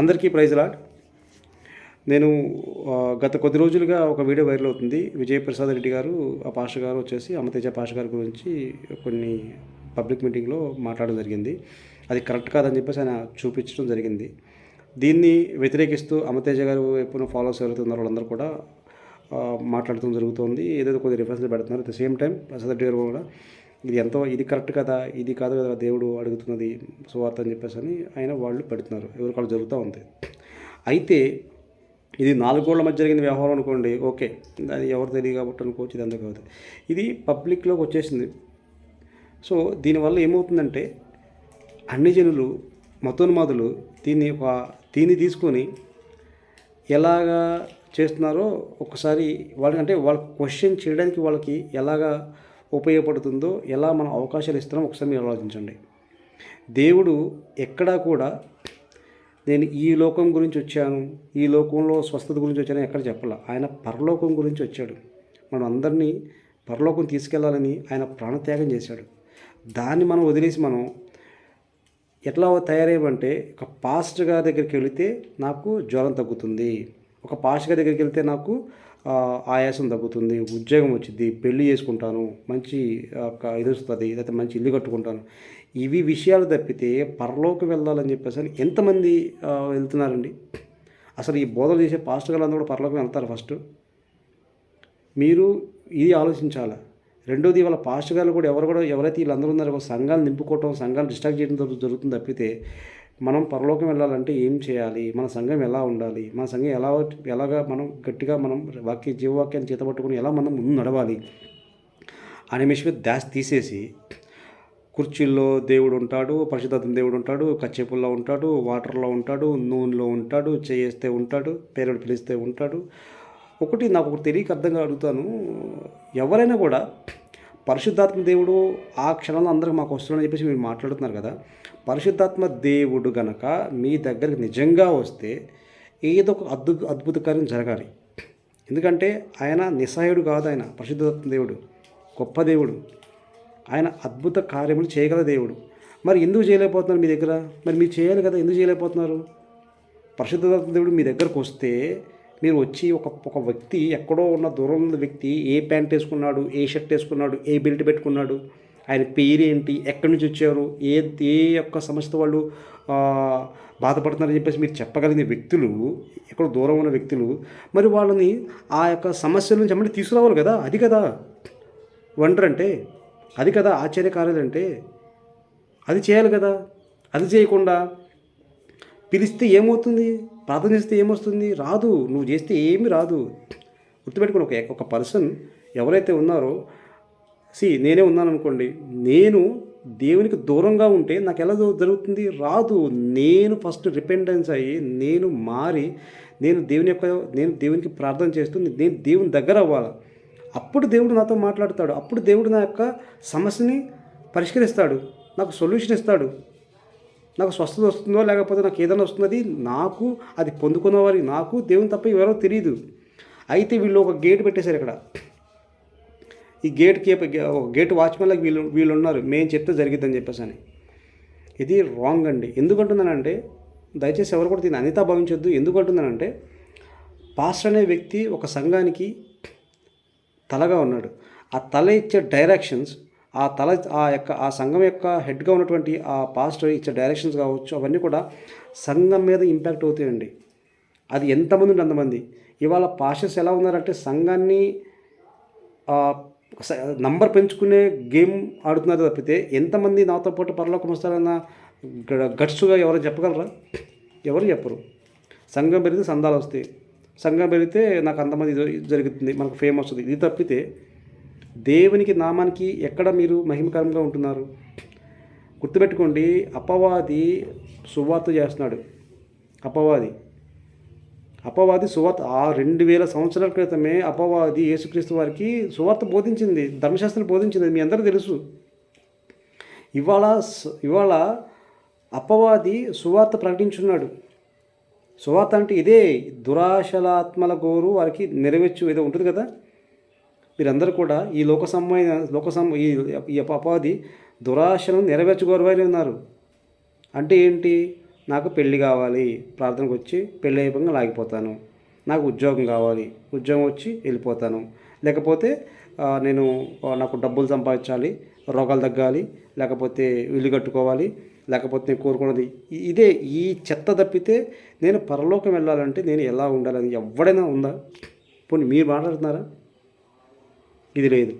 అందరికీ praise lord. నేను గత కొద్ది రోజులుగా ఒక వీడియో వైరల్ అవుతుంది. విజయప్రసాద్ రెడ్డి గారు ఆ పాష గారు వచ్చేసి అమతేజ పాష గారి గురించి కొన్ని పబ్లిక్ మీటింగ్లో మాట్లాడడం జరిగింది. అది కరెక్ట్ కాదని చెప్పేసి ఆయన చూపించడం జరిగింది. దీన్ని వ్యతిరేకిస్తూ అమతేజ గారు ఎప్పుడు ఫాలోస్ ఎవరైతే వాళ్ళందరూ కూడా మాట్లాడటం జరుగుతుంది. ఏదైతే కొద్ది రిఫరెన్స్ పెడుతున్నారు. At the same time Prasad Reddy గారు కూడా ఇది ఎంతో ఇది కరెక్ట్ కదా ఇది కాదు కదా దేవుడు అడుగుతున్నది సువార్త అని చెప్పేసి అని ఆయన వాళ్ళు పెడుతున్నారు. ఎవరికి వాళ్ళు జరుగుతూ ఉంది. అయితే ఇది నాలుగోళ్ళ మధ్య జరిగిన వ్యవహారం అనుకోండి ఓకే అది ఎవరు తెలియదు కాబట్టి అనుకోవచ్చు ఇది అంతా కాదు. ఇది పబ్లిక్లోకి వచ్చేసింది. సో దీనివల్ల ఏమవుతుందంటే అన్ని జనులు మతోన్మాదులు దీన్ని ఒక దీన్ని తీసుకొని ఎలాగా చేస్తున్నారో ఒకసారి వాళ్ళకంటే వాళ్ళ క్వశ్చన్ చేయడానికి వాళ్ళకి ఎలాగా ఉపయోగపడుతుందో ఎలా మనం అవకాశాలు ఇస్తున్నామో ఒకసారి మీరు ఆలోచించండి. దేవుడు ఎక్కడా కూడా నేను ఈ లోకం గురించి వచ్చాను ఈ లోకంలో స్వస్థత గురించి వచ్చాను ఎక్కడ చెప్పాల. ఆయన పరలోకం గురించి వచ్చాడు. మనం అందరినీ పరలోకం తీసుకెళ్ళాలని ఆయన ప్రాణత్యాగం చేశాడు. దాన్ని మనం వదిలేసి మనం ఎట్లా తయారయ్యమంటే ఒక పాస్టర్ గారి దగ్గరికి వెళితే నాకు జ్వరం తగ్గుతుంది. ఒక పాస్టర్ గారి దగ్గరికి వెళ్తే నాకు ఆయాసం తగ్గుతుంది ఉద్యోగం వచ్చింది పెళ్ళి చేసుకుంటాను మంచి ఒక ఇది వస్తుంది లేకపోతే మంచి ఇల్లు కట్టుకుంటాను. ఇవి విషయాలు తప్పితే పరలోకి వెళ్ళాలని చెప్పేసి అని ఎంతమంది వెళ్తున్నారండి? అసలు ఈ బోధలు చేసే పాస్టర్ గారు కూడా పరలోకి వెళ్తారు ఫస్ట్. మీరు ఇది ఆలోచించాలి? రెండోది వాళ్ళ పాస్టర్ గారు కూడా ఎవరు కూడా ఎవరైతే వీళ్ళందరూ ఉన్నారో సంఘాలు నింపుకోవటం సంఘాలు డిస్ట్రాక్ట్ చేయడం జరుగుతుంది తప్పితే మనం పరలోకం వెళ్ళాలంటే ఏం చేయాలి? మన సంఘం ఎలా ఉండాలి? మన సంఘం ఎలా ఎలాగా మనం గట్టిగా మనం వాక్య జీవవాక్యాన్ని చేతబట్టుకుని ఎలా మనం ముందు నడవాలి? అనే విషయం దాస్ తీసేసి కుర్చీల్లో దేవుడు ఉంటాడు పరిశుద్ధాత్మ దేవుడు ఉంటాడు కచ్చేపుల్లో ఉంటాడు వాటర్లో ఉంటాడు నూనెలో ఉంటాడు చేస్తే ఉంటాడు పేరుడు పిలిస్తే ఉంటాడు. ఒకటి నాకు ఒకటి తెలియక అర్థంగా అడుగుతాను. ఎవరైనా కూడా పరిశుద్ధాత్మ దేవుడు ఆ క్షణంలో అందరికి మాకు వస్తున్నాడని చెప్పేసి మీరు మాట్లాడుతున్నారు కదా. పరిశుద్ధాత్మ దేవుడు గనక మీ దగ్గరికి నిజంగా వస్తే ఏదో ఒక అద్భుత అద్భుత కార్యం జరగాలి. ఎందుకంటే ఆయన నిస్సాయుడు కాదు ఆయన పరిశుద్ధాత్మ దేవుడు గొప్ప దేవుడు. ఆయన అద్భుత కార్యములు చేయగల దేవుడు. మరి ఎందుకు చేయలేకపోతున్నారు మీ దగ్గర? మరి మీరు చేయాలి కదా ఎందుకు చేయలేకపోతున్నారు? పరిశుద్ధాత్మ దేవుడు మీ దగ్గరకు వస్తే మీరు వచ్చి ఒక ఒక వ్యక్తి ఎక్కడో ఉన్న దూరం ఉన్న వ్యక్తి ఏ ప్యాంట్ వేసుకున్నాడు ఏ షర్ట్ వేసుకున్నాడు ఏ బెల్ట్ పెట్టుకున్నాడు ఆయన పేరు ఏంటి ఎక్కడి నుంచి వచ్చారు ఏ ఏ యొక్క సమస్య వాళ్ళు బాధపడుతున్నారని చెప్పేసి మీరు చెప్పగలిగిన వ్యక్తులు ఎక్కడ దూరం ఉన్న వ్యక్తులు మరి వాళ్ళని ఆ యొక్క సమస్యల నుంచి అమ్మని తీసుకురావాలి కదా అది కదా. వండర్ అంటే అది కదా ఆశ్చర్యకార్యాలు అంటే అది చేయాలి కదా అది చేయకుండా పిలిస్తే ఏమవుతుంది ప్రార్థన చేస్తే ఏమొస్తుంది రాదు నువ్వు చేస్తే ఏమీ రాదు. గుర్తుపెట్టుకుని ఒక ఒక పర్సన్ ఎవరైతే ఉన్నారో సి నేనే ఉన్నాను అనుకోండి నేను దేవునికి దూరంగా ఉంటే నాకు ఎలా జరుగుతుంది? రాదు. నేను ఫస్ట్ రిపెండెన్స్ అయ్యి నేను మారి నేను దేవుని యొక్క నేను దేవునికి ప్రార్థన చేస్తూ నేను దేవుని దగ్గర అవ్వాలి? అప్పుడు దేవుడు నాతో మాట్లాడతాడు. అప్పుడు దేవుడు నా యొక్క సమస్యని పరిష్కరిస్తాడు. నాకు సొల్యూషన్ ఇస్తాడు. నాకు స్వస్థత వస్తుందో లేకపోతే నాకు ఏదైనా వస్తున్నది నాకు అది పొందుకున్న వారికి నాకు దేవుని తప్ప ఎవరో తెలియదు అయితే వీళ్ళు ఒక గేట్ పెట్టేశారు ఇక్కడ. ఈ గేట్ కీప్ ఒక గేట్ వాచ్మెన్లకు వీళ్ళు వీళ్ళు ఉన్నారు. మేము చెప్తే జరిగిద్దని చెప్పేసి అని. ఇది రాంగ్ అండి. ఎందుకంటున్నానంటే దయచేసి ఎవరు కూడా దీన్ని అనితా భావించొద్దు. ఎందుకంటున్నానంటే పాస్టర్ అనే వ్యక్తి ఒక సంఘానికి తలగా ఉన్నాడు. ఆ తల ఇచ్చే డైరెక్షన్స్ ఆ తల ఆ యొక్క ఆ సంఘం యొక్క హెడ్గా ఉన్నటువంటి ఆ పాస్టర్ ఇచ్చే డైరెక్షన్స్ కావచ్చు అవన్నీ కూడా సంఘం మీద ఇంపాక్ట్ అవుతాయండి. అది ఎంతమంది ఉంటే అంతమంది. ఇవాళ పాస్టర్స్ ఎలా ఉన్నారంటే సంఘాన్ని నంబర్ పెంచుకునే గేమ్ ఆడుతున్నారు తప్పితే ఎంతమంది నాతో పాటు పరలోకం వస్తారన్న గ- గట్స్గా ఎవరు చెప్పగలరా? ఎవరు చెప్పరు. సంఘం పెరిగితే సందాలు వస్తాయి. సంఘం పెరిగితే నాకు అంతమంది ఇది జరుగుతుంది మనకు ఫేమ్ వస్తుంది. ఇది తప్పితే దేవునికి నామానికి ఎక్కడ మీరు మహిమకరంగా ఉంటున్నారు? గుర్తుపెట్టుకోండి అపవాది సువార్త చేస్తున్నాడు. అపవాది. అపవాది సువార్త ఆ రెండు వేల సంవత్సరాల క్రితమే అపవాది యేసుక్రీస్తు వారికి సువార్త బోధించింది ధర్మశాస్త్రం బోధించింది మీ అందరూ తెలుసు. ఇవాళ ఇవాళ అపవాది సువార్త ప్రకటించున్నాడు. సువార్త అంటే ఇదే దురాశలాత్మల గోరు వారికి నెరవేర్చు ఏదో ఉంటుంది కదా? మీరందరూ కూడా ఈ లోక సంబంధ లోక సం ఈ అపవాది దురాశలను నెరవేర్చుకోరు వారి ఉన్నారు. అంటే ఏంటి? నాకు పెళ్ళి కావాలి. ప్రార్థనకు వచ్చి పెళ్ళి అయిపోయి లాగిపోతాను. నాకు ఉద్యోగం కావాలి. ఉద్యోగం వచ్చి వెళ్ళిపోతాను. లేకపోతే నేను నాకు డబ్బులు సంపాదించాలి. రోగాలు తగ్గాలి. లేకపోతే ఇల్లు కట్టుకోవాలి. లేకపోతే నేను కోరుకున్నది ఇదే ఈ చెత్త తప్పితే నేను పరలోకం వెళ్ళాలంటే నేను ఎలా ఉండాలని ఎవడైనా ఉందా? పోనీ మీరు మాట్లాడుతున్నారా? ఇది లేదు.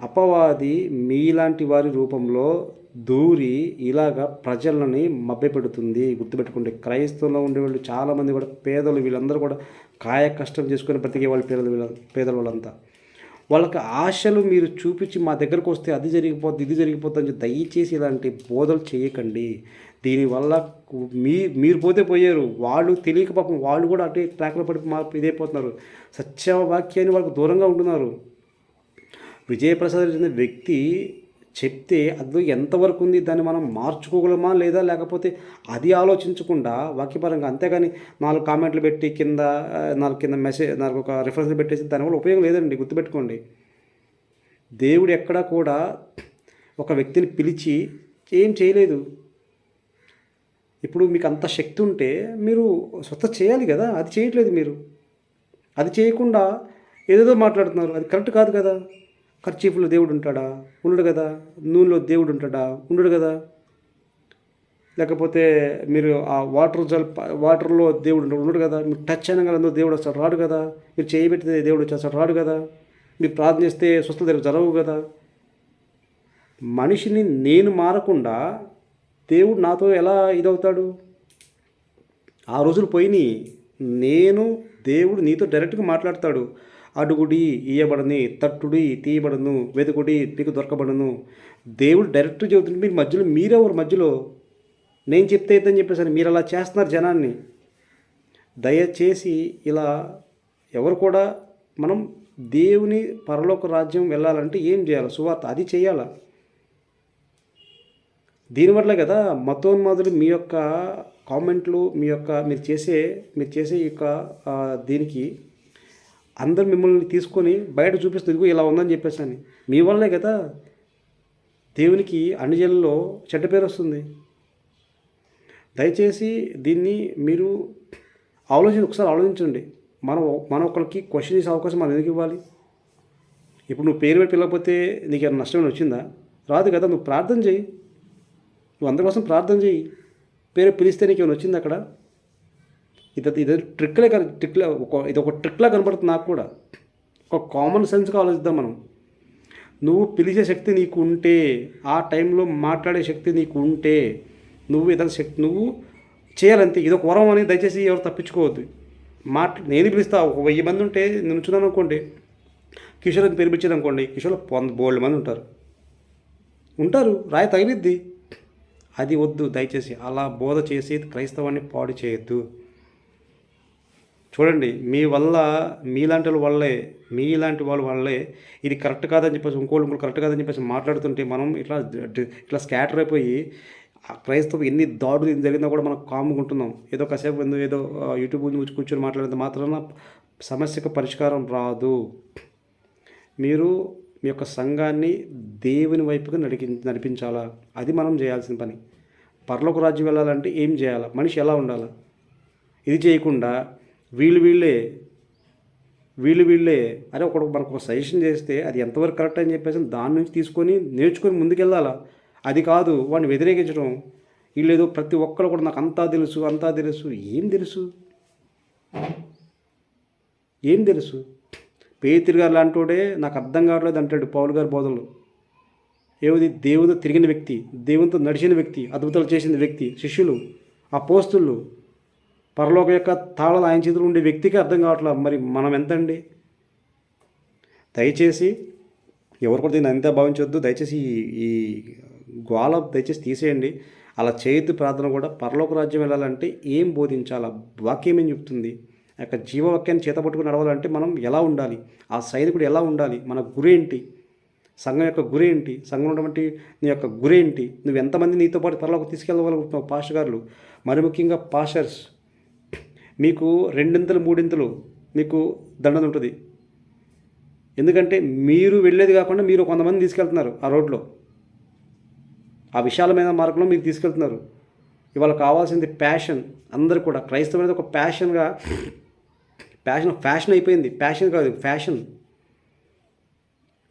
అపవాది మీలాంటి వారి రూపంలో దూరి ఇలాగా ప్రజలని మభ్యపెడుతుంది. గుర్తుపెట్టుకుంటే క్రైస్తవంలో ఉండేవాళ్ళు చాలామంది కూడా పేదలు వీళ్ళందరూ కూడా కాయ కష్టం చేసుకుని బ్రతికే వాళ్ళు పేదలు వీళ్ళ పేదల వాళ్ళంతా వాళ్ళకి ఆశలు మీరు చూపించి మా దగ్గరకు వస్తే అది జరిగిపోద్ది ఇది జరిగిపోద్ది అని దయచేసి ఇలాంటి బోధలు చేయకండి. దీనివల్ల మీ మీరు పోతే పోయారు. వాళ్ళు తెలియక పాపం వాళ్ళు కూడా అటే ట్రాక్లో పడి మా ఇదైపోతున్నారు సత్యవాక్యాన్ని వాళ్ళకు దూరంగా ఉంటున్నారు. విజయప్రసాద్ అనే వ్యక్తి చెప్తే అది ఎంతవరకు ఉంది దాన్ని మనం మార్చుకోగలమా లేదా? లేకపోతే అది ఆలోచించకుండా వాక్యపరంగా అంతేగాని నాలుగు కామెంట్లు పెట్టి కింద నాలుగు కింద మెసేజ్ నాలుగు ఒక రిఫరెన్స్ పెట్టేసి దానివల్ల ఉపయోగం లేదండి గుర్తుపెట్టుకోండి. దేవుడు ఎక్కడా కూడా ఒక వ్యక్తిని పిలిచి ఏం చేయలేదు. ఇప్పుడు మీకు అంత శక్తి ఉంటే మీరు స్వత చేయాలి కదా అది చేయట్లేదు మీరు. అది చేయకుండా ఏదేదో మాట్లాడుతున్నారు అది కరెక్ట్ కాదు కదా. ఖర్చీఫ్లో దేవుడు ఉంటాడా? ఉండడు కదా. నూనెలో దేవుడు ఉంటాడా? ఉండడు కదా. లేకపోతే మీరు ఆ వాటర్ జల్ వాటర్లో దేవుడు ఉండడు కదా. మీరు టచ్ అయినా దేవుడు అసలు రాడు కదా. మీరు చేయబెట్టితే దేవుడు వచ్చి అసలు రాడు కదా. మీరు ప్రార్థన చేస్తే స్వస్థత దగ్గర జరగవు కదా. మనిషిని నేను మారకుండా దేవుడు నాతో ఎలా ఇదవుతాడు? ఆ రోజులు పోయినాయి. నేను దేవుడు నీతో డైరెక్ట్గా మాట్లాడతాడు. అడుగుడి ఇయ్యబడని తట్టుడి తీయబడను వెతుకుడి మీకు దొరకబడను. దేవుడు డైరెక్ట్ చెబుతుంటే మీరు మధ్యలో మీరెవరు మధ్యలో. నేను చెప్తే అయిద్దని చెప్పేసాను మీరు అలా చేస్తున్నారు జనాన్ని. దయచేసి ఇలా ఎవరు కూడా మనం దేవుని పరలోక రాజ్యం వెళ్ళాలంటే ఏం చేయాలి? సువార్త అది చేయాలా? దీనివల్ల కదా మతోన్మాదులు మీ యొక్క కామెంట్లు మీ యొక్క మీరు చేసే మీరు చేసే ఈ యొక్క దీనికి అందరు మిమ్మల్ని తీసుకొని బయట చూపిస్తుంది ఇలా ఉందని చెప్పేసి అని. మీ వల్లే కదా దేవునికి అన్ని జనుల్లో చెడ్డ పేరు వస్తుంది. దయచేసి దీన్ని మీరు ఆలోచన ఒకసారి ఆలోచించండి. మనం మనం ఒకరికి క్వశ్చన్ చేసే అవకాశం మనం ఎందుకు ఇవ్వాలి? ఇప్పుడు నువ్వు పేరు పెట్టి పిలవకపోతే నీకు ఏమైనా నష్టమైన వచ్చిందా? రాదు కదా నువ్వు ప్రార్థన చేయి. నువ్వు అందరి కోసం ప్రార్థన చేయి. పేరు పిలిస్తే నీకు ఏమైనా వచ్చింది అక్కడ? ఇది ఇది ట్రిక్లే కన ట్రిక్లే ఒక ఇది ఒక ట్రిక్లా కనబడుతుంది నాకు కూడా. ఒక కామన్ సెన్స్గా ఆలోచిద్దాం మనం. నువ్వు పిలిచే శక్తి నీకు ఉంటే ఆ టైంలో మాట్లాడే శక్తి నీకు ఉంటే నువ్వు ఏదైనా శక్తి నువ్వు చేయాలంతే. ఇది ఒక వరం అని దయచేసి ఎవరు తప్పించుకోవద్దు. మాట్లా నేను పిలుస్తా ఒక వెయ్యి మంది ఉంటే నేను ఉంచున్నాను అనుకోండి. కిషోర్ అని పేరు అనుకోండి కిషోర్లో వంద బోల్డ్ మంది ఉంటారు. ఉంటారు రాయి తగిలిద్ది. అది వద్దు దయచేసి. అలా బోధ చేసి క్రైస్తవాన్ని పాడు చేయొద్దు. చూడండి మీ వల్ల మీలాంటి వాళ్ళ వల్లే మీలాంటి వాళ్ళ వల్లే ఇది కరెక్ట్ కాదని చెప్పేసి ఇంకోళ్ళు ఇంకోళ్ళు కరెక్ట్ కాదని చెప్పేసి మాట్లాడుతుంటే మనం ఇట్లా ఇట్లా స్కాటర్ అయిపోయి ఆ ఎన్ని దాడులు ఎన్ని జరిగినా కూడా మనం కామ్గా ఉంటున్నాం. ఏదో కాసేపు ఎందుకు ఏదో యూట్యూబ్ గురించి కూర్చొని మాట్లాడితే మాత్రాన సమస్యకు పరిష్కారం రాదు. మీరు మీ యొక్క సంఘాన్ని దేవుని వైపుగా నడికి నడిపించాలా? అది మనం చేయాల్సిన పని. పరలోక రాజ్యం వెళ్ళాలంటే ఏం చేయాలా? మనిషి ఎలా ఉండాలా? ఇది చేయకుండా వీళ్ళు వీళ్ళే వీళ్ళు వీళ్ళే. అరే ఒకడు మనకు ఒక సజెషన్ చేస్తే అది ఎంతవరకు కరెక్ట్ అని చెప్పేసి దాని నుంచి తీసుకొని నేర్చుకొని ముందుకెళ్ళాలా? అది కాదు వాడిని వ్యతిరేకించడం. వీళ్ళేదో ప్రతి ఒక్కరు కూడా నాకు అంతా తెలుసు అంతా తెలుసు. ఏం తెలుసు? ఏం తెలుసు? పేతిరి గారు లాంటోడే నాకు అర్థం కావట్లేదు అంటాడు పౌల్ గారి బోధలు ఏమిది? దేవునితో తిరిగిన వ్యక్తి దేవునితో నడిచిన వ్యక్తి అద్భుతాలు చేసిన వ్యక్తి శిష్యులు ఆ పోస్తులు పరలోక యొక్క తాళాలు ఆయన చేతులు ఉండే వ్యక్తికి అర్థం కావట్లేదు మరి మనం ఎంతండి? దయచేసి ఎవరు కూడా దీన్ని అంతా భావించవద్దు దయచేసి ఈ- ఈ దయచేసి తీసేయండి. అలా చేయొద్దు ప్రార్థన కూడా పరలోక రాజ్యం వెళ్ళాలంటే ఏం బోధించాలా? వాక్యం ఏం చెప్తుంది? ఆ యొక్క జీవవాక్యాన్ని చేతపట్టుకుని నడవాలంటే మనం ఎలా ఉండాలి? ఆ సైనికుడు ఎలా ఉండాలి? మన గురేంటి సంఘం యొక్క గురేంటి సంఘం ఉన్నటువంటి నీ యొక్క గురేంటి నువ్వు ఎంతమంది నీతో పాటు పరలోకి తీసుకెళ్ళగలుగుతున్నావు? పాస్టర్ గారులు మరి ముఖ్యంగా పాస్టర్స్ మీకు రెండింతలు మూడింతలు మీకు దండన ఉంటుంది. ఎందుకంటే మీరు వెళ్ళేది కాకుండా మీరు కొంతమంది తీసుకెళ్తున్నారు ఆ రోడ్లో. ఆ విశాలమైన మార్గంలో మీరు తీసుకెళ్తున్నారు. ఇవాళ కావాల్సింది ప్యాషన్ అందరు కూడా క్రైస్తవం అనేది ఒక ప్యాషన్గా ప్యాషన్ ఫ్యాషన్ అయిపోయింది. ప్యాషన్ కాదు ఫ్యాషన్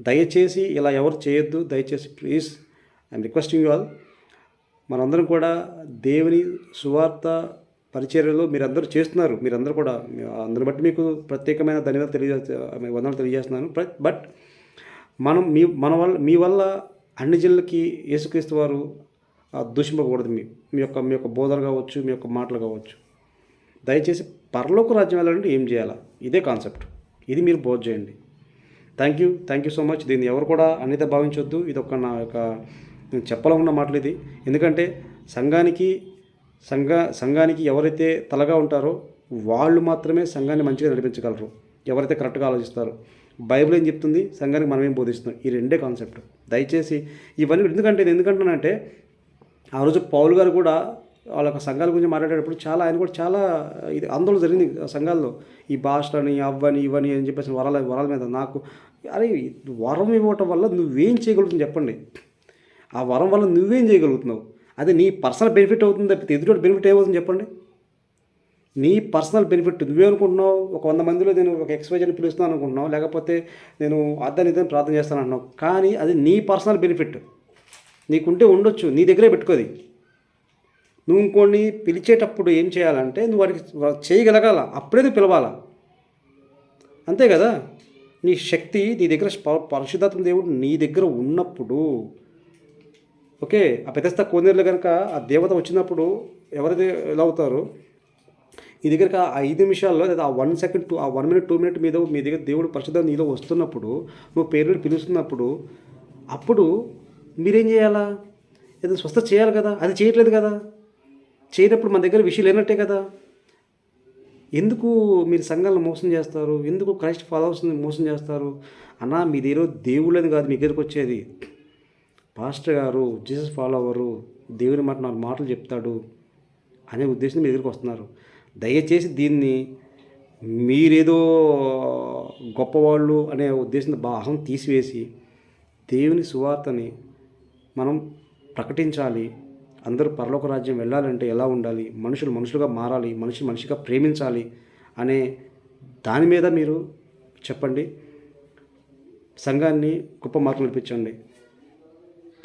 దయచేసి ఇలా ఎవరు చేయొద్దు. దయచేసి please I'm requesting you all మనందరం కూడా దేవుని సువార్త పరిచర్యలు మీరందరూ చేస్తున్నారు. మీరందరూ కూడా అందుని బట్టి మీకు ప్రత్యేకమైన ధన్యవాదాలు తెలియజే వందనాలు తెలియజేస్తున్నాను. బట్ మనం మీ మన వల్ల మీ వల్ల అన్ని జిల్లకి యేసుక్రీస్తు వారు దూషింపకూడదు మీ మీ యొక్క మీ యొక్క బోధలు కావచ్చు మీ యొక్క మాటలు కావచ్చు. దయచేసి పరలోక రాజ్యం వెళ్ళాలంటే ఏం చేయాలా? ఇదే కాన్సెప్ట్. ఇది మీరు బోధ చేయండి. Thank you thank you so much. దీన్ని ఎవరు కూడా అన్నిత భావించొద్దు. ఇది ఒక నా యొక్క నేను చెప్పాలనుకున్న మాటలు ఇది. ఎందుకంటే సంఘానికి సంఘ సంఘానికి ఎవరైతే తలగా ఉంటారో వాళ్ళు మాత్రమే సంఘాన్ని మంచిగా నడిపించగలరు. ఎవరైతే కరెక్ట్గా ఆలోచిస్తారో. బైబిల్ ఏం చెప్తుంది? సంఘానికి మనమేం బోధిస్తున్నాం? ఈ రెండే కాన్సెప్ట్. దయచేసి ఇవన్నీ ఎందుకంటే నేను ఎందుకంటున్నానంటే ఆ రోజు పౌల్ గారు కూడా వాళ్ళ యొక్క సంఘాల గురించి మాట్లాడేటప్పుడు చాలా ఆయన కూడా చాలా ఇది ఆందోళన జరిగింది సంఘాల్లో. ఈ భాషలని అవ్వని ఇవని అని చెప్పేసి వరాల వరాల మీద నాకు అరే వరం ఇవ్వటం వల్ల నువ్వేం చేయగలుగుతుంది చెప్పండి. ఆ వరం వల్ల నువ్వేం చేయగలుగుతున్నావు? అది నీ పర్సనల్ బెనిఫిట్ అవుతుంది తప్పితే ఎదుటి బెనిఫిట్ ఏమవుతుంది చెప్పండి. నీ పర్సనల్ బెనిఫిట్ నువ్వే అనుకుంటున్నావు ఒక వంద మందిలో నేను ఒక ఎక్స్వైజర్ని పిలుస్తున్నాను అనుకుంటున్నావు లేకపోతే నేను అర్థాన్ని ఇదని ప్రార్థన చేస్తాను అంటున్నావు కానీ అది నీ పర్సనల్ బెనిఫిట్. నీకుంటే ఉండొచ్చు నీ దగ్గరే పెట్టుకోది. నువ్వు ఇంకోని పిలిచేటప్పుడు ఏం చేయాలంటే నువ్వు వాడికి చేయగలగాల అప్పుడే నువ్వు పిలవాలా. అంతే కదా? నీ శక్తి నీ దగ్గర పరిశుద్ధాత్మ దేవుడు నీ దగ్గర ఉన్నప్పుడు ఓకే ఆ పెద్దస్త కోనేరులో కనుక ఆ దేవత వచ్చినప్పుడు ఎవరైతే ఎలా అవుతారో? ఈ దగ్గరకు ఆ ఐదు నిమిషాల్లో లేదా ఆ వన్ సెకండ్ టూ ఆ వన్ మినిట్ టూ మినిట్ మీద మీ దగ్గర దేవుడు పరిశుద్ధ నీలో వస్తున్నప్పుడు నువ్వు పేరు పిలుస్తున్నప్పుడు అప్పుడు మీరేం చేయాలా? ఏదో స్వస్థ చేయాలి కదా? అది చేయట్లేదు కదా? చేయనప్పుడు మన దగ్గర విషయం లేనట్టే కదా? ఎందుకు మీరు సంఘాలను మోసం చేస్తారు? ఎందుకు క్రైస్ట్ ఫాలోవర్స్ని మోసం చేస్తారు? అన్నా మీదేరో దేవుళ్ళని కాదు మీ దగ్గరకు వచ్చేది. పాస్టర్ గారు జీసస్ ఫాలోవరు దేవుని మాట నాలుగు మాటలు చెప్తాడు అనే ఉద్దేశం మీ దగ్గరికి వస్తున్నారు. దయచేసి దీన్ని మీరేదో గొప్పవాళ్ళు అనే ఉద్దేశంతో బాగా తీసివేసి దేవుని సువార్తని మనం ప్రకటించాలి. అందరూ పరలోక రాజ్యం వెళ్ళాలంటే ఎలా ఉండాలి? మనుషులు మనుషులుగా మారాలి మనిషి మనిషిగా ప్రేమించాలి అనే దాని మీద మీరు చెప్పండి. సంఘాన్ని గొప్ప మార్పులు నడిపించండి.